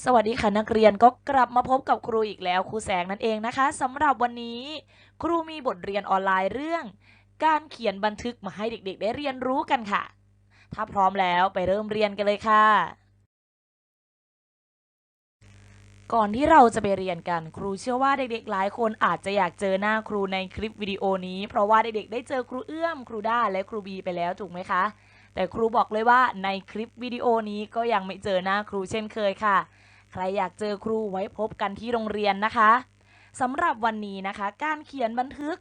สวัสดีค่ะนักเรียนก็กลับมาพบกับครูอีกแล้วครูแสงนั่นเองนะคะสำหรับวันนี้ ครูมีบทเรียนออนไลน์เรื่อง การเขียนบันทึกมาให้เด็กๆ ได้เรียนรู้กันค่ะ ถ้าพร้อมแล้วไปเริ่มเรียนกันเลยค่ะ ก่อนที่เราจะไปเรียนกันครูเชื่อว่าเด็กๆ หลายคนอาจจะอยากเจอหน้าครูในคลิปวิดีโอนี้ เพราะว่าเด็กๆได้เจอครูเอื้อมครูด้าและครูบีไปแล้วถูกไหมคะ แต่ครูบอกเลยว่าในคลิปวิดีโอนี้ก็ยังไม่เจอหน้าครูเช่นเคยค่ะ ใครอยากเจอครูไว้พบกันที่โรงเรียนนะคะสำหรับวันนี้นะคะ การเขียนบันทึก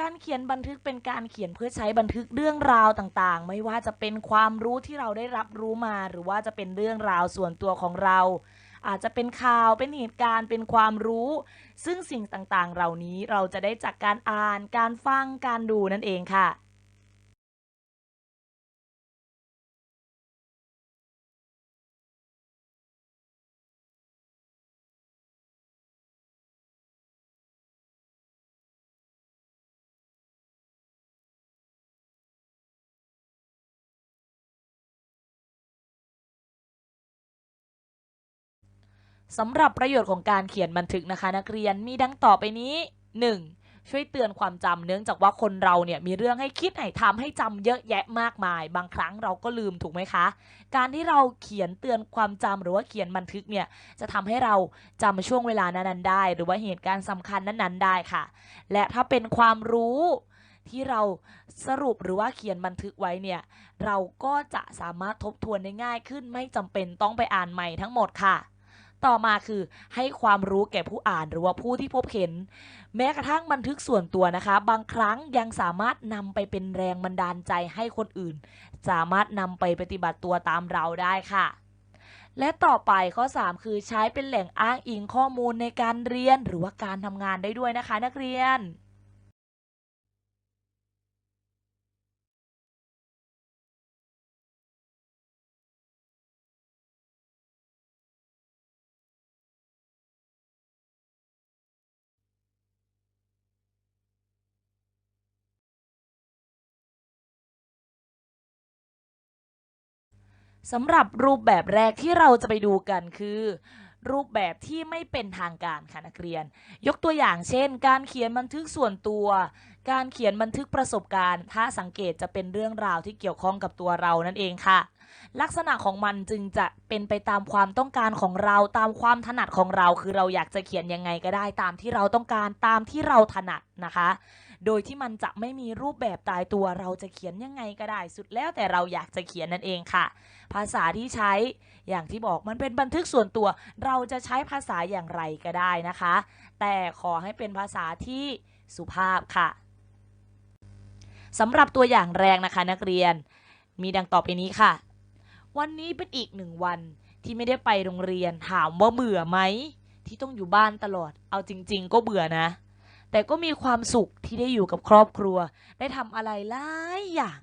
การเขียนบันทึกเป็นการเขียนเพื่อใช้บันทึกเรื่องราวต่างๆ ไม่ว่าจะเป็นความรู้ที่เราได้รับรู้มา หรือว่าจะเป็นเรื่องราวส่วนตัวของเรา อาจจะเป็นข่าวเป็นเหตุการณ์เป็นความรู้ ซึ่งสิ่งต่างๆ เหล่านี้เราจะได้จากการอ่าน การฟังการดูนั่นเองค่ะ สำหรับประโยชน์ของการเขียนบันทึกนะคะ นักเรียนมีดังต่อไปนี้ 1. ช่วยเตือนความจำเนื่องจากว่าคนเราเนี่ยมีเรื่องให้คิดให้ทำให้จำเยอะแยะมากมาย บางครั้งเราก็ลืมถูกไหมคะ การที่เราเขียนเตือนความจำหรือว่าเขียนบันทึกเนี่ยจะทำให้เราจำช่วงเวลานั้นๆได้ หรือว่าเหตุการณ์สำคัญนั้นๆได้ค่ะ และถ้าเป็นความรู้ที่เราสรุปหรือว่าเขียนบันทึกไว้เนี่ย เราก็จะสามารถทบทวนได้ง่ายขึ้น ไม่จำเป็นต้องไปอ่านใหม่ทั้งหมดค่ะ ต่อมาคือให้ความรู้แก่ผู้อ่านหรือว่าผู้ที่พบเห็น แม้กระทั่งบันทึกส่วนตัวนะคะ บางครั้งยังสามารถนำไปเป็นแรงบันดาลใจให้คนอื่น สามารถนำไปปฏิบัติตัวตามเราได้ค่ะและต่อไปข้อ 3 คือใช้เป็นแหล่งอ้างอิงข้อมูลในการเรียนหรือว่าการทำงานได้ด้วยนะคะ นักเรียน สำหรับรูปแบบแรกที่เราจะไปดูกันคือ รูปแบบที่ไม่เป็นทางการค่ะนักเรียน ยกตัวอย่างเช่น การเขียนบันทึกส่วนตัว การเขียนบันทึกประสบการณ์ ถ้าสังเกตจะเป็นเรื่องราวที่เกี่ยวข้องกับตัวเรานั่นเองค่ะ ลักษณะของมันจึงจะเป็นไปตามความต้องการของเราตามความถนัดของเรา คือเราอยากจะเขียนยังไงก็ได้ตามที่เราต้องการตามที่เราถนัดนะคะ โดยที่มันจะไม่มีรูปแบบตายตัวเราจะเขียนยังไงก็ได้สุดแล้วแต่เราอยากจะเขียนนั่นเองค่ะ ภาษาที่ใช้อย่างที่บอกมันเป็นบันทึกส่วนตัว เราจะใช้ภาษาอย่างไรก็ได้นะคะ แต่ขอให้เป็นภาษาที่สุภาพค่ะสำหรับตัวอย่างแรกนะคะนักเรียน มีดังต่อไปนี้ค่ะ วันนี้เป็นอีกหนึ่งวันที่ไม่ได้ไปโรงเรียนถามว่าเบื่อไหมที่ต้องอยู่บ้านตลอด เอาจริง ๆ ก็เบื่อนะ แต่ก็มีความสุขที่ได้อยู่กับครอบครัว ได้ทำอะไรหลายอย่าง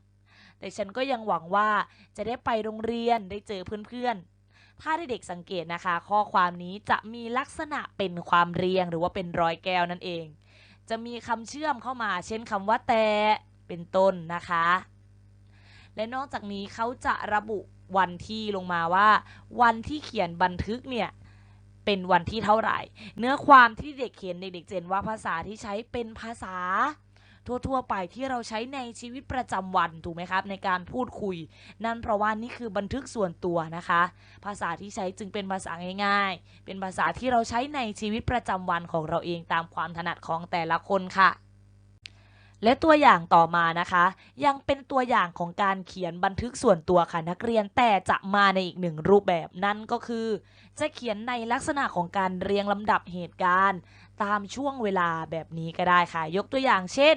แต่ฉันก็ยังหวังว่าจะได้ไปโรงเรียนได้เจอเพื่อนๆ ถ้าได้เด็กสังเกตนะคะ ข้อความนี้จะมีลักษณะเป็นความเรียงหรือว่าเป็นรอยแก้วนั่นเอง จะมีคำเชื่อมเข้ามา เช่นคำว่าแต่เป็นต้นนะคะ และนอกจากนี้เขาจะระบุวันที่ลงมาว่า วันที่เขียนบันทึกเนี่ย เป็นวันที่เท่าไหร่ เนื้อความที่เด็กเขียนเด็กๆเจนว่าภาษาที่ใช้เป็นภาษา ทั่วๆไปที่เราใช้ในชีวิตประจำวันถูกไหมครับ ในการพูดคุย นั่นเพราะว่านี่คือบันทึกส่วนตัวนะคะ ภาษาที่ใช้จึงเป็นภาษาง่าย ๆ เป็นภาษาที่เราใช้ในชีวิตประจำวันของเราเองตามความถนัดของแต่ละคนค่ะ และตัวอย่างต่อมานะคะ ยังเป็นตัวอย่างของการเขียนบันทึกส่วนตัวค่ะนักเรียนแต่จะมาในอีกหนึ่งรูปแบบนั่นก็คือ จะเขียนในลักษณะของการเรียงลำดับเหตุการณ์ ตามช่วงเวลาแบบนี้ก็ได้ค่ะ ยกตัวอย่างเช่น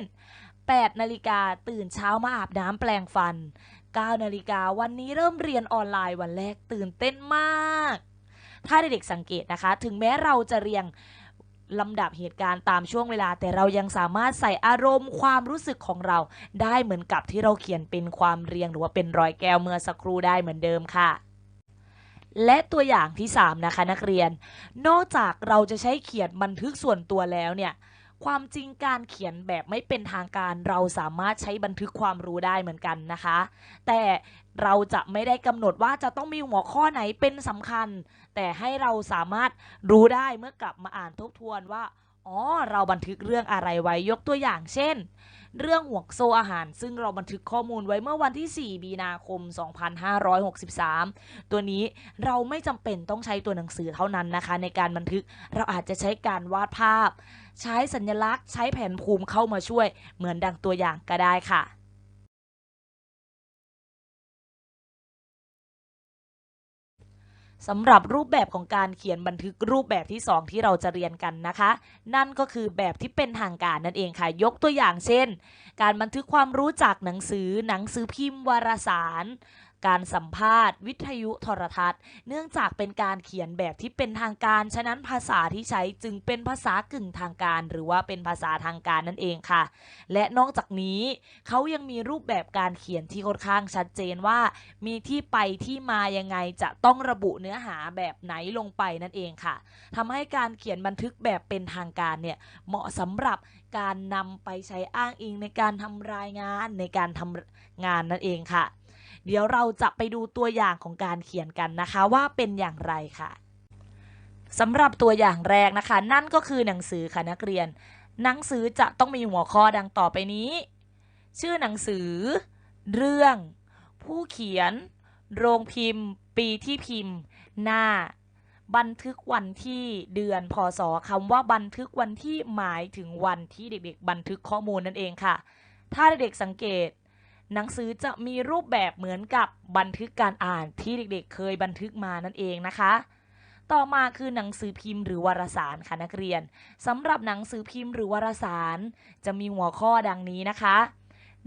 8นาฬิกาตื่นเช้ามาอาบน้ำแปลงฟัน9นาฬิกาวันนี้เริ่มเรียนออนไลน์วันแรกตื่นเต้นมาก ถ้าเด็กๆสังเกตนะคะ ถึงแม้เราจะเรียง ลำดับเหตุการณ์ตามช่วงเวลา แต่เรายังสามารถใส่อารมณ์ความรู้สึกของเรา ได้เหมือนกับที่เราเขียนเป็นความเรียงหรือว่าเป็นรอยแก้วเมื่อสักครู่ได้เหมือนเดิมค่ะและตัวอย่างที่ 3 นะคะนักเรียน นอกจากเราจะใช้เขียนบันทึกส่วนตัวแล้วเนี่ยความจริงการเขียนแบบไม่เป็นทางการ เราสามารถใช้บันทึกความรู้ได้เหมือนกันนะคะ แต่ เราจะไม่ได้กำหนดว่าจะต้องมีหัวข้อไหนเป็นสำคัญ แต่ให้เราสามารถรู้ได้เมื่อกลับมาอ่านทบทวนว่าอ๋อเราบันทึกเรื่องอะไรไว้ยกตัวอย่างเช่น เรื่องห่วงโซ่อาหาร ซึ่งเราบันทึกข้อมูลไว้เมื่อวันที่ 4 มีนาคม 2563 ตัวนี้เราไม่จำเป็นต้องใช้ตัวหนังสือเท่านั้นนะคะ ในการบันทึกเราอาจจะใช้การวาดภาพ ใช้สัญลักษณ์ ใช้แผนภูมิเข้ามาช่วย เหมือนดังตัวอย่างก็ได้ค่ะ สำหรับรูปแบบของการเขียนบันทึกรูปแบบที่ 2 ที่เราจะเรียนกันนะคะ นั่นก็คือแบบที่เป็นทางการนั่นเองค่ะ ยกตัวอย่างเช่น การบันทึกความรู้จากหนังสือ หนังสือพิมพ์วารสาร การสัมภาษณ์ วิทยุโทรทัศน์ เนื่องจากเป็นการเขียนแบบที่เป็นทางการ ฉะนั้นภาษาที่ใช้จึงเป็นภาษากึ่งทางการ หรือว่าเป็นภาษาทางการนั่นเองค่ะ และนอกจากนี้เขายังมีรูปแบบการเขียนที่ค่อนข้างชัดเจนว่า มีที่ไปที่มายังไงจะต้องระบุเนื้อหาแบบไหนลงไปนั่นเองค่ะทำให้การเขียนบันทึกแบบเป็นทางการเนี่ยเหมาะสำหรับการนำไปใช้อ้างอิงในการทำรายงานในการทำงานนั่นเองค่ะ เดี๋ยวเราจะไปดูตัวอย่างของการเขียนกันนะคะว่าเป็นอย่างไรค่ะสำหรับตัวอย่างแรกนะคะ นั่นก็คือหนังสือค่ะนักเรียน หนังสือจะต้องมีหัวข้อดังต่อไปนี้ ชื่อหนังสือ เรื่อง ผู้เขียน โรงพิมพ์ ปีที่พิมพ์ หน้า บันทึกวันที่เดือนพศคำว่าบันทึกวันที่หมายถึงวันที่เด็กๆ บันทึกข้อมูลนั่นเองค่ะ ถ้าเด็กๆสังเกต หนังสือจะมีรูปแบบเหมือนกับบันทึกการอ่านที่เด็กๆ เคยบันทึกมานั่นเองนะคะ ต่อมาคือหนังสือพิมพ์หรือวารสารค่ะนักเรียนสำหรับหนังสือพิมพ์หรือวารสาร จะมีหัวข้อดังนี้นะคะ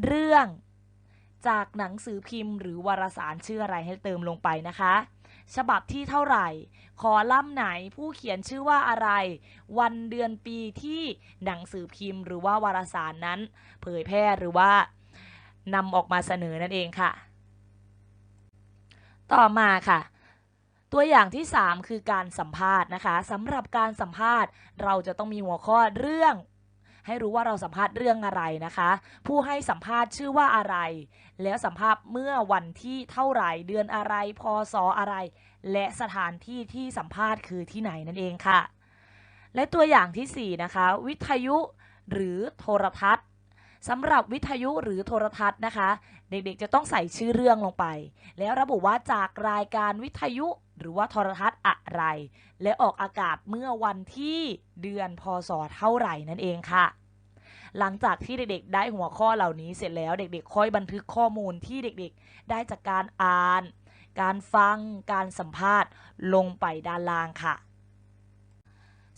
เรื่องจากหนังสือพิมพ์หรือวารสารชื่ออะไรให้เติมลงไปนะคะ ฉบับที่เท่าไหร่ คอลัมน์ไหนผู้เขียนชื่อว่าอะไร วันเดือนปีที่หนังสือพิมพ์ หรือว่าวารสารนั้น เผยแพร่หรือว่า นำออกมาเสนอนั่นเองค่ะ ต่อมาค่ะตัวอย่างที่ 3 คือการสัมภาษณ์นะคะสำหรับการสัมภาษณ์ เราจะต้องมีหัวข้อเรื่อง ให้รู้ว่าเราสัมภาษณ์เรื่องอะไรนะคะ ผู้ให้สัมภาษณ์ชื่อว่าอะไร แล้วสัมภาษณ์เมื่อวันที่เท่าไหร่เดือนอะไรพศอะไร และสถานที่ที่สัมภาษณ์คือที่ไหนนั่นเองค่ะ และตัวอย่างทีสี่4 นะคะ วิทยุหรือโทรทัศน์ สำหรับวิทยุหรือโทรทัศน์นะคะ เด็กๆจะต้องใส่ชื่อเรื่องลงไป แล้วระบุว่าจากรายการวิทยุหรือว่าโทรทัศน์อะไร และออกอากาศเมื่อวันที่เดือนพศเท่าไหร่นั่นเองค่ะ หลังจากที่เด็กๆ ได้หัวข้อเหล่านี้เสร็จแล้วเด็กๆ ค่อยบันทึกข้อมูลที่เด็กๆ ได้จากการอ่าน การฟัง การสัมภาษณ์ลงไปด้านล่างค่ะ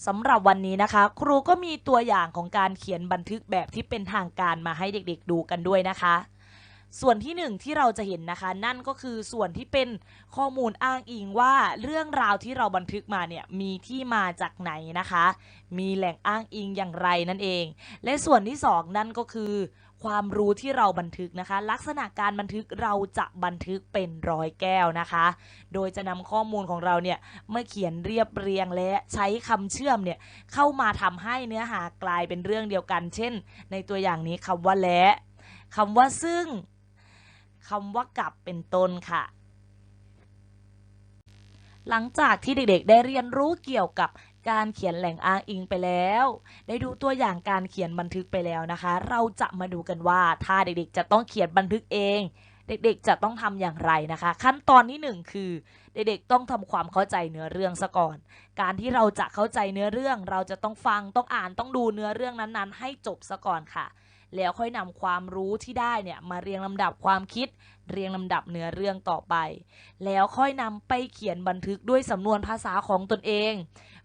สำหรับวันนี้นะคะ ครูก็มีตัวอย่างของการเขียนบันทึกแบบที่เป็นทางการมาให้เด็กๆดูกันด้วยนะคะ ส่วนที่หนึ่งที่เราจะเห็นนะคะ นั่นก็คือส่วนที่เป็นข้อมูลอ้างอิงว่าเรื่องราวที่เราบันทึกมาเนี่ยมีที่มาจากไหนนะคะ มีแหล่งอ้างอิงอย่างไรนั่นเอง และส่วนที่สองนั่นก็คือ ความรู้ที่เราบันทึกนะคะ ลักษณะการบันทึกเราจะบันทึกเป็นร้อยแก้วนะคะ โดยจะนำข้อมูลของเราเนี่ยเมื่อเขียนเรียบเรียงและใช้คำเชื่อมเนี่ยเข้ามาทำให้เนื้อหากลายเป็นเรื่องเดียวกัน เช่น ในตัวอย่างนี้คำว่าและคำว่าซึ่งคำว่ากับเป็นต้นค่ะหลังจากที่เด็กๆ ได้เรียนรู้เกี่ยวกับ การเขียนแหล่งอ้างอิงไปแล้ว ได้ดูตัวอย่างการเขียนบันทึกไปแล้วนะคะ เราจะมาดูกันว่าถ้าเด็กๆ จะต้องเขียนบันทึกเอง เด็กๆ จะต้องทำอย่างไรนะคะ ขั้นตอนที่หนึ่งคือ เด็กๆ ต้องทำความเข้าใจเนื้อเรื่องซะก่อน การที่เราจะเข้าใจเนื้อเรื่อง เราจะต้องฟังต้องอ่านต้องดูเนื้อเรื่องนั้นๆ ให้จบซะก่อนค่ะ แล้วค่อยนำความรู้ที่ได้เนี่ยมาเรียงลำดับความคิด เรียงลำดับเนื้อเรื่องต่อไป แล้วค่อยนำไปเขียนบันทึกด้วยสำนวนภาษาของตนเอง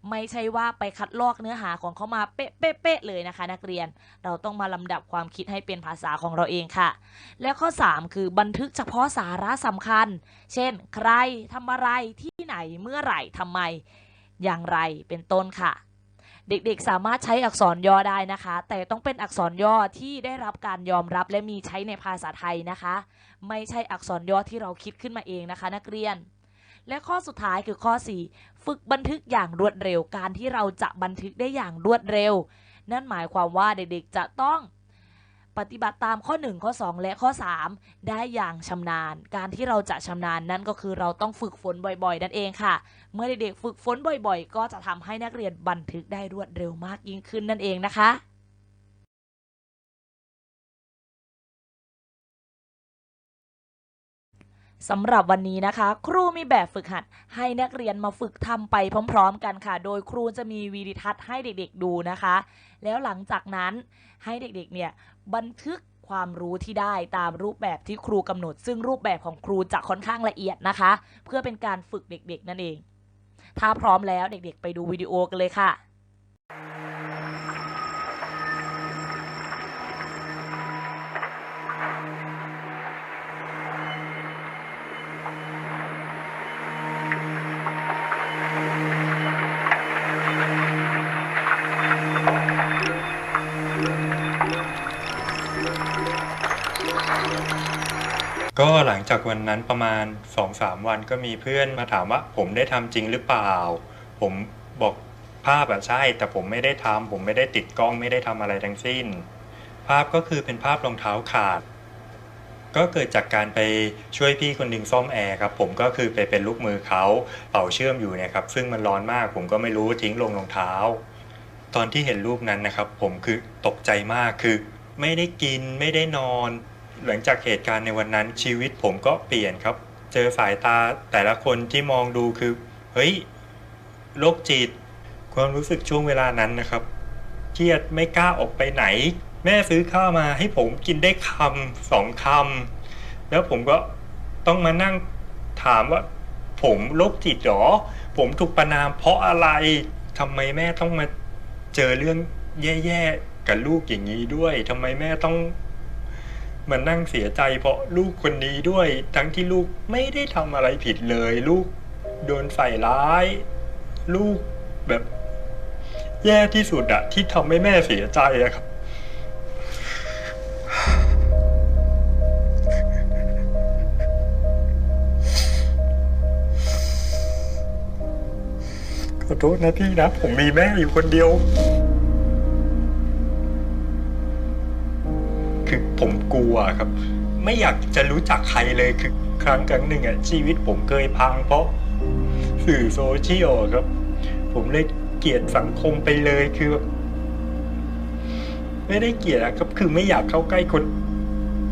ไม่ใช่ว่าไปคัดลอกเนื้อหาของเขามาเป๊ะๆๆเลยนะคะ นักเรียน เราต้องมาลำดับความคิดให้เป็นภาษาของเราเองค่ะ และข้อ 3 คือบันทึกเฉพาะสาระสำคัญ เช่น ใครทำอะไรที่ไหนเมื่อไหร่ทำไม อย่างไรเป็นต้นค่ะ เด็กๆ สามารถใช้อักษรย่อได้นะคะ แต่ต้องเป็นอักษรย่อที่ได้รับการยอมรับและมีใช้ในภาษาไทยนะคะ ไม่ใช่อักษรย่อที่เราคิดขึ้นมาเองนะคะ นักเรียน และข้อสุดท้ายคือข้อ 4 ฝึกบันทึกอย่างรวดเร็วการที่เราจะบันทึกได้อย่างรวดเร็ว นั่นหมายความว่าเด็กๆจะต้อง ปฏิบัติตามข้อ 1 ข้อ 2 และข้อ 3 ได้อย่างชำนาญ การที่เราจะชำนาญนั่นก็คือเราต้องฝึกฝนบ่อยๆ นั่นเองค่ะ เมื่อเด็กๆฝึกฝนบ่อยๆ ก็จะทำให้นักเรียนบันทึกได้รวดเร็วมากยิ่งขึ้นนั่นเองนะคะ สำหรับวันนี้นะคะ ครูมีแบบฝึกหัด ให้นักเรียนมาฝึกทำไปพร้อม ๆ กันค่ะ โดยครูจะมีวีดิทัศน์ให้เด็กๆดูนะคะ แล้วหลังจากนั้นให้เด็กๆเนี่ยบันทึกความรู้ที่ได้ตามรูปแบบที่ครูกำหนด ซึ่งรูปแบบของครูจะค่อนข้างละเอียดนะคะ เพื่อเป็นการฝึกเด็กๆ นั่นเอง ถ้าพร้อมแล้วเด็กๆ ไปดูวิดีโอกันเลยค่ะ ก็หลังจากวันนั้นประมาณ 2-3 วันก็มีเพื่อนมาถามว่า ผมได้ทำจริงหรือเปล่า ผมบอกภาพอะใช่ แต่ผมไม่ได้ทำผมไม่ได้ติดกล้องไม่ได้ทำอะไรทั้งสิ้น ภาพก็คือเป็นภาพรองเท้าขาด ก็เกิดจากการไปช่วยพี่คนหนึ่งซ่อมแอร์ครับผมก็คือไปเป็นลูกมือเขาเป่าเชื่อมอยู่เนี่ยครับซึ่งมันร้อนมากผมก็ไม่รู้ทิ้งลงรองเท้า ตอนที่เห็นรูปนั้นนะครับ ผมคือตกใจมากคือ ไม่ได้กินไม่ได้นอน หลังจากเหตุการณ์ในวันนั้นชีวิตผมก็เปลี่ยนครับ เจอสายตาแต่ละคนที่มองดูคือ เฮ้ยโรคจิต ความรู้สึกช่วงเวลานั้นนะครับ เครียดไม่กล้าออกไปไหน แม่ซื้อข้าวมาให้ผมกินได้คำสองคำแล้วผมก็ต้องมานั่งถามว่า ผมโรคจิตหรอ ผมถูกประนามเพราะอะไรทำไมแม่ต้องมาเจอเรื่องแย่ๆกับลูกอย่างนี้ด้วยทำไมแม่ต้อง มานั่งเสียใจเพราะลูกคนนี้ด้วย ทั้งที่ลูกไม่ได้ทำอะไรผิดเลย ลูกโดนใส่ร้าย ลูกแบบ แย่ที่สุดอะที่ทำให้แม่เสียใจอะครับขอโทษนะพี่นะ ผมมีแม่อยู่คนเดียว ลัวครับ ไม่อยากจะรู้จักใครเลยคือครั้งครั้งหนึ่งอะชีวิตผมเคยพังเพราะสื่อโซเชียลครับ ผมเลยเกลียดสังคมไปเลยคือ ไม่ได้เกลียดอะครับ คือไม่อยากเข้าใกล้คน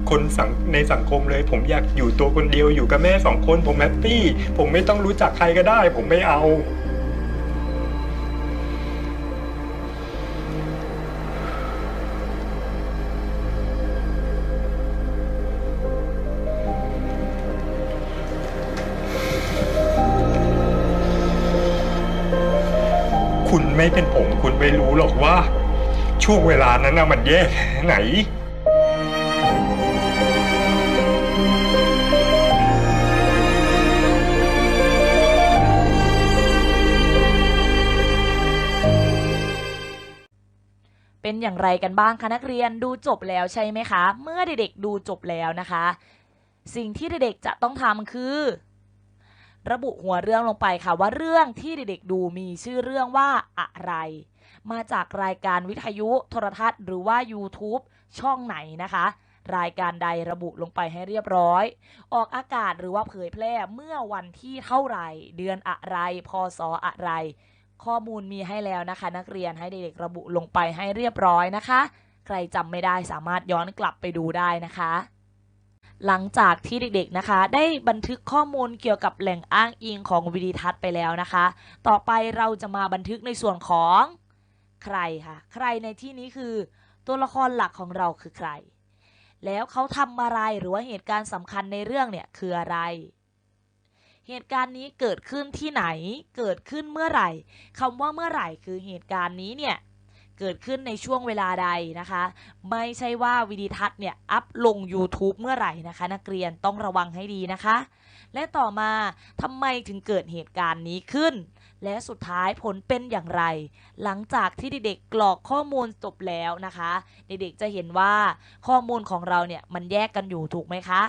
คนสังในสังคมเลย ผมอยากอยู่ตัวคนเดียวอยู่กับแม่สองคน ผมแฮปปี้ ผมไม่ต้องรู้จักใครก็ได้ ผมไม่เอา คุณไม่เป็นผม คุณไม่รู้หรอกว่า ช่วงเวลานั้นนะมันแย่แค่ไหน เป็นอย่างไรกันบ้างคะนักเรียนดูจบแล้วใช่ไหมคะ เมื่อเด็กๆดูจบแล้วนะคะ สิ่งที่เด็กๆจะต้องทำคือ ระบุหัวเรื่องลงไปค่ะว่าเรื่องที่เด็กๆดูมีชื่อเรื่องว่าอะไร มาจากรายการวิทยุโทรทัศน์ หรือว่า YouTube ช่องไหนนะคะ รายการใดระบุลงไปให้เรียบร้อย ออกอากาศหรือว่าเผยแพร่เมื่อวันที่เท่าไหร่ เดือนอะไร พศอะไร ข้อมูลมีให้แล้วนะคะ นักเรียนให้เด็กๆระบุลงไปให้เรียบร้อยนะคะ ใครจำไม่ได้สามารถย้อนกลับไปดูได้นะคะ หลังจากที่เด็กๆนะคะ ได้บันทึกข้อมูลเกี่ยวกับแหล่งอ้างอิงของวิดีทัศน์ไปแล้วนะคะ ต่อไปเราจะมาบันทึกในส่วนของใครค่ะ ใครในที่นี้คือตัวละครหลักของเราคือใคร แล้วเขาทำอะไรหรือว่าเหตุการณ์สำคัญในเรื่องเนี่ยคืออะไร เหตุการณ์นี้เกิดขึ้นที่ไหน เกิดขึ้นเมื่อไหร่คำว่าเมื่อไหร่คือเหตุการณ์นี้เนี่ย เกิดขึ้นในช่วงเวลาใดนะคะ ไม่ใช่ว่าวิดีทัศน์เนี่ยอัพลง YouTube เมื่อไหร่นะคะ นักเรียนต้องระวังให้ดีนะคะ และต่อมาทำไมถึงเกิดเหตุการณ์นี้ขึ้น และสุดท้ายผลเป็นอย่างไร หลังจากที่เด็กๆกรอกข้อมูลจบแล้วนะคะ เด็กๆจะเห็นว่าข้อมูลของเราเนี่ยมันแยกกันอยู่ถูกไหมคะ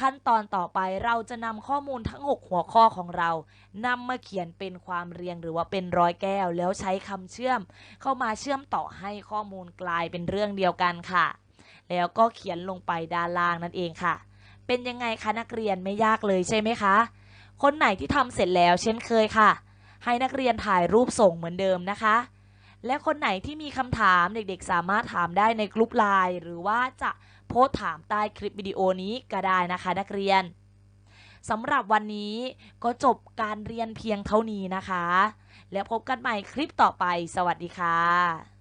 ขั้นตอนต่อไปเราจะนำข้อมูลทั้ง 6 หัวข้อของเรานำมาเขียนเป็นความเรียงหรือว่าเป็นร้อยแก้ว แล้วใช้คำเชื่อม เข้ามาเชื่อมต่อให้ข้อมูลกลายเป็นเรื่องเดียวกันค่ะ แล้วก็เขียนลงไปด้านล่างนั่นเองค่ะ เป็นยังไงคะนักเรียนไม่ยากเลยใช่ไหมคะ คนไหนที่ทำเสร็จแล้วเช่นเคยค่ะ ให้นักเรียนถ่ายรูปส่งเหมือนเดิมนะคะและคนไหนที่มีคำถามเด็กๆ สามารถถามได้ในกลุ่มไลน์หรือว่าจะ โพสถามใต้คลิปวิดีโอนี้ก็ได้นะคะ นักเรียนสำหรับวันนี้ก็จบการเรียนเพียงเท่านี้นะคะ แล้วพบกันใหม่คลิปต่อไป สวัสดีค่ะ